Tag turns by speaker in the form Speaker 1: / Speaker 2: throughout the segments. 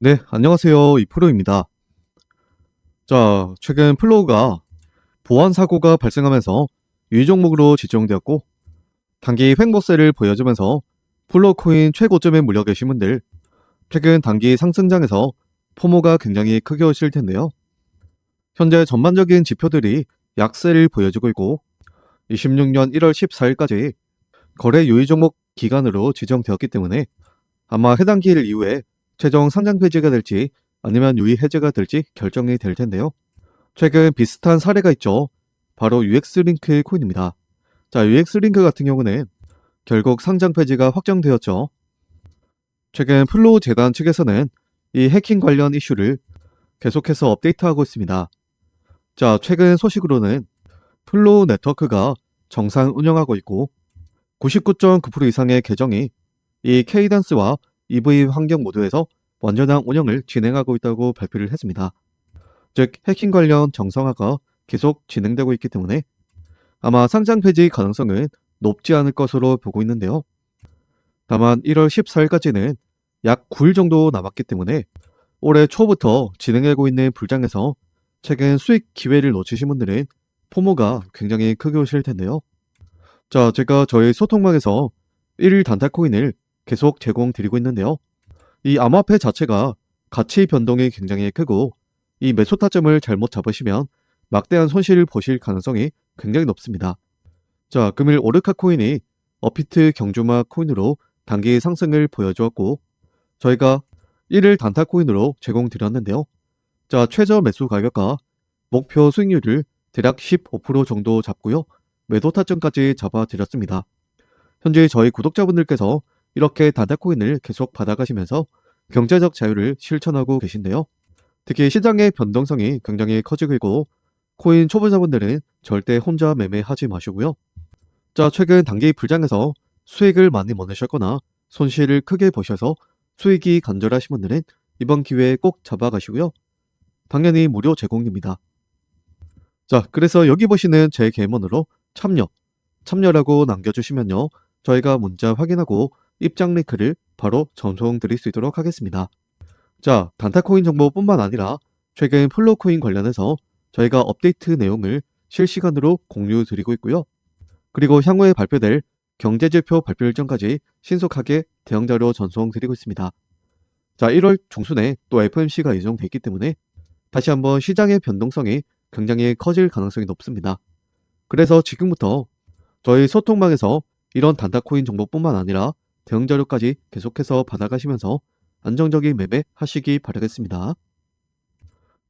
Speaker 1: 네, 안녕하세요. 이프로입니다. 자, 최근 플로우가 보안 사고가 발생하면서 유의 종목으로 지정되었고, 단기 횡보세를 보여주면서 플로우 코인 최고점에 물려 계신 분들, 최근 단기 상승장에서 포모가 굉장히 크게 오실 텐데요. 현재 전반적인 지표들이 약세를 보여주고 있고, 26년 1월 14일까지 거래 유의 종목 기간으로 지정되었기 때문에 아마 해당 기일 이후에 최종 상장 폐지가 될지 아니면 유의 해제가 될지 결정이 될 텐데요. 최근 비슷한 사례가 있죠. 바로 UX링크 코인입니다. 자, UX링크 같은 경우는 결국 상장 폐지가 확정되었죠. 최근 플로우 재단 측에서는 이 해킹 관련 이슈를 계속해서 업데이트하고 있습니다. 자, 최근 소식으로는 플로우 네트워크가 정상 운영하고 있고 99.9% 이상의 계정이 이 K단스와 EV 환경 모두에서 완전한 운영을 진행하고 있다고 발표를 했습니다. 즉, 해킹 관련 정상화가 계속 진행되고 있기 때문에 아마 상장 폐지 가능성은 높지 않을 것으로 보고 있는데요. 다만 1월 14일까지는 약 9일 정도 남았기 때문에 올해 초부터 진행하고 있는 불장에서 최근 수익 기회를 놓치신 분들은 포모가 굉장히 크게 오실 텐데요. 자, 제가 저희 소통방에서 1일 단타 코인을 계속 제공드리고 있는데요. 이 암호화폐 자체가 가치 변동이 굉장히 크고 이 매수 타점을 잘못 잡으시면 막대한 손실을 보실 가능성이 굉장히 높습니다. 자, 금일 오르카 코인이 어피트 경주마 코인으로 단기 상승을 보여주었고 저희가 1일 단타 코인으로 제공드렸는데요. 자, 최저 매수 가격과 목표 수익률을 대략 15% 정도 잡고요. 매도 타점까지 잡아드렸습니다. 현재 저희 구독자분들께서 이렇게 단타코인을 계속 받아가시면서 경제적 자유를 실천하고 계신데요. 특히 시장의 변동성이 굉장히 커지고 있고 코인 초보자분들은 절대 혼자 매매하지 마시고요. 자, 최근 단기 불장에서 수익을 많이 못 내셨거나 손실을 크게 보셔서 수익이 간절하신 분들은 이번 기회에 꼭 잡아가시고요. 당연히 무료 제공입니다. 자, 그래서 여기 보시는 제 계문으로 참여, 참여라고 남겨주시면요. 저희가 문자 확인하고 입장 링크를 바로 전송 드릴 수 있도록 하겠습니다. 자, 단타코인 정보뿐만 아니라 최근 플로코인 관련해서 저희가 업데이트 내용을 실시간으로 공유 드리고 있고요. 그리고 향후에 발표될 경제지표 발표 일정까지 신속하게 대응자료 전송 드리고 있습니다. 자, 1월 중순에 또 FMC가 예정돼 있기 때문에 다시 한번 시장의 변동성이 굉장히 커질 가능성이 높습니다. 그래서 지금부터 저희 소통방에서 이런 단타코인 정보뿐만 아니라 대응 자료까지 계속해서 받아가시면서 안정적인 매매 하시기 바라겠습니다.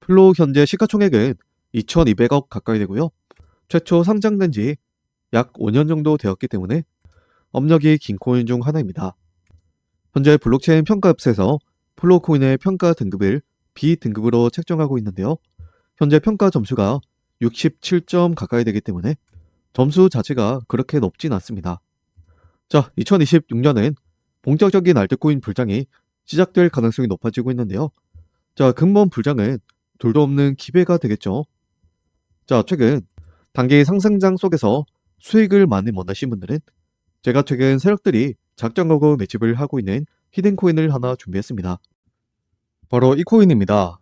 Speaker 1: 플로우 현재 시가총액은 2,200억 가까이 되고요. 최초 상장된 지 약 5년 정도 되었기 때문에 업력이 긴 코인 중 하나입니다. 현재 블록체인 평가업에서 플로우 코인의 평가 등급을 B등급으로 책정하고 있는데요. 현재 평가 점수가 67점 가까이 되기 때문에 점수 자체가 그렇게 높진 않습니다. 자, 2026년엔 본격적인 알트코인 불장이 시작될 가능성이 높아지고 있는데요. 자, 근본 불장은 둘도 없는 기회가 되겠죠. 자, 최근 단기 상승장 속에서 수익을 많이 못 내신 분들은 제가 최근 세력들이 작정하고 매집을 하고 있는 히든코인을 하나 준비했습니다. 바로 이 코인입니다.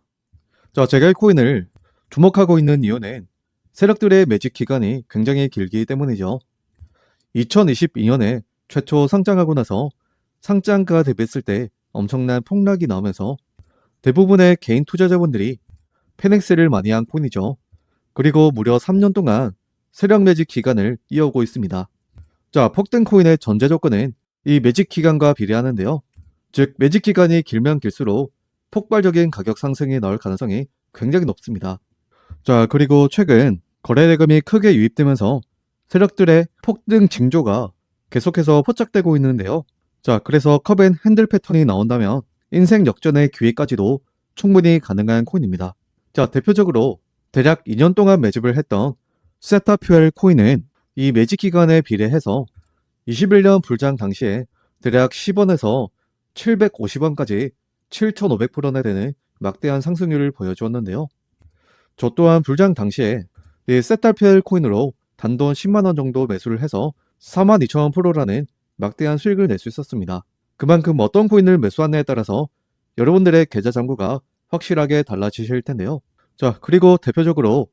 Speaker 1: 자, 제가 이 코인을 주목하고 있는 이유는 세력들의 매집 기간이 굉장히 길기 때문이죠. 2022년에 최초 상장하고 나서 상장가 대비했을 때 엄청난 폭락이 나오면서 대부분의 개인 투자자분들이 페넥스를 많이 한 코인이죠. 그리고 무려 3년 동안 세력 매직 기간을 이어오고 있습니다. 자, 폭등 코인의 전제 조건은 이 매직 기간과 비례하는데요. 즉, 매직 기간이 길면 길수록 폭발적인 가격 상승이 나올 가능성이 굉장히 높습니다. 자, 그리고 최근 거래 대금이 크게 유입되면서 세력들의 폭등 징조가 계속해서 포착되고 있는데요. 자, 그래서 컵앤 핸들 패턴이 나온다면 인생 역전의 기회까지도 충분히 가능한 코인입니다. 자, 대표적으로 대략 2년 동안 매집을 했던 세타 퓨엘 코인은 이 매집 기간에 비례해서 21년 불장 당시에 대략 10원에서 750원까지 7,500%나 되는 막대한 상승률을 보여주었는데요. 저 또한 불장 당시에 이 세타퓨엘 코인으로 단돈 10만원 정도 매수를 해서 42,000%라는 막대한 수익을 낼 수 있었습니다. 그만큼 어떤 코인을 매수하느냐에 따라서 여러분들의 계좌 잔고가 확실하게 달라지실 텐데요. 자, 그리고 대표적으로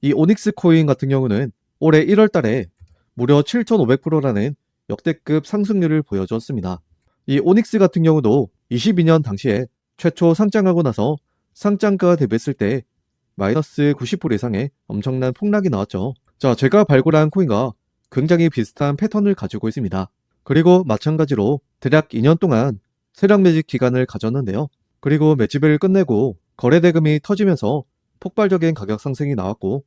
Speaker 1: 이 오닉스 코인 같은 경우는 올해 1월 달에 무려 7,500%라는 역대급 상승률을 보여줬습니다. 이 오닉스 같은 경우도 22년 당시에 최초 상장하고 나서 상장가 대비했을 때 마이너스 90% 이상의 엄청난 폭락이 나왔죠. 자, 제가 발굴한 코인과 굉장히 비슷한 패턴을 가지고 있습니다. 그리고 마찬가지로 대략 2년 동안 세력 매집 기간을 가졌는데요. 그리고 매집을 끝내고 거래 대금이 터지면서 폭발적인 가격 상승이 나왔고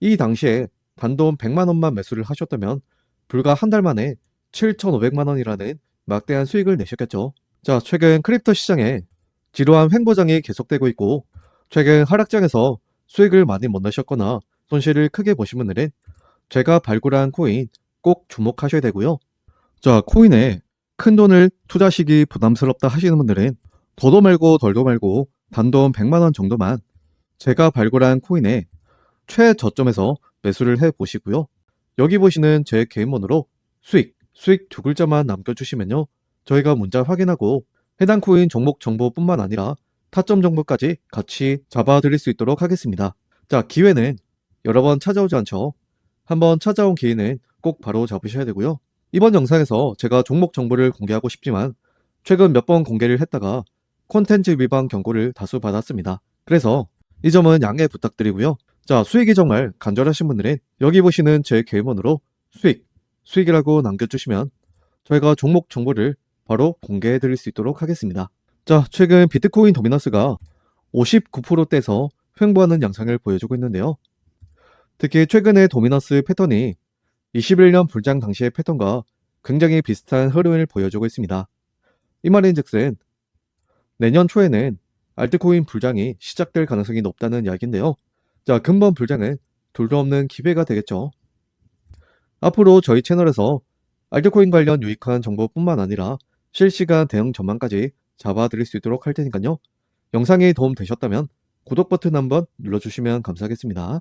Speaker 1: 이 당시에 단돈 100만 원만 매수를 하셨다면 불과 한 달 만에 7,500만 원이라는 막대한 수익을 내셨겠죠. 자, 최근 크립토 시장에 지루한 횡보장이 계속되고 있고 최근 하락장에서 수익을 많이 못 내셨거나 손실을 크게 보신 분들은 제가 발굴한 코인 꼭 주목하셔야 되고요. 자, 코인에 큰 돈을 투자하시기 부담스럽다 하시는 분들은 더도 말고 덜도 말고 단돈 100만 원 정도만 제가 발굴한 코인의 최저점에서 매수를 해 보시고요. 여기 보시는 제 개인번호로 수익, 수익 두 글자만 남겨주시면요. 저희가 문자 확인하고 해당 코인 종목 정보뿐만 아니라 타점 정보까지 같이 잡아드릴 수 있도록 하겠습니다. 자, 기회는 여러 번 찾아오지 않죠. 한번 찾아온 기회는 꼭 바로 잡으셔야 되고요. 이번 영상에서 제가 종목 정보를 공개하고 싶지만 최근 몇 번 공개를 했다가 콘텐츠 위반 경고를 다수 받았습니다. 그래서 이 점은 양해 부탁드리고요. 자, 수익이 정말 간절하신 분들은 여기 보시는 제 개인번호로 수익, 수익이라고 남겨주시면 저희가 종목 정보를 바로 공개해 드릴 수 있도록 하겠습니다. 자, 최근 비트코인 도미너스가 59%대에서 횡보하는 양상을 보여주고 있는데요. 특히 최근의 도미너스 패턴이 21년 불장 당시의 패턴과 굉장히 비슷한 흐름을 보여주고 있습니다. 이 말인 즉슨 내년 초에는 알트코인 불장이 시작될 가능성이 높다는 이야기인데요. 자, 근본 불장은 둘도 없는 기회가 되겠죠. 앞으로 저희 채널에서 알트코인 관련 유익한 정보뿐만 아니라 실시간 대응 전망까지 잡아드릴 수 있도록 할 테니까요. 영상이 도움 되셨다면 구독 버튼 한번 눌러주시면 감사하겠습니다.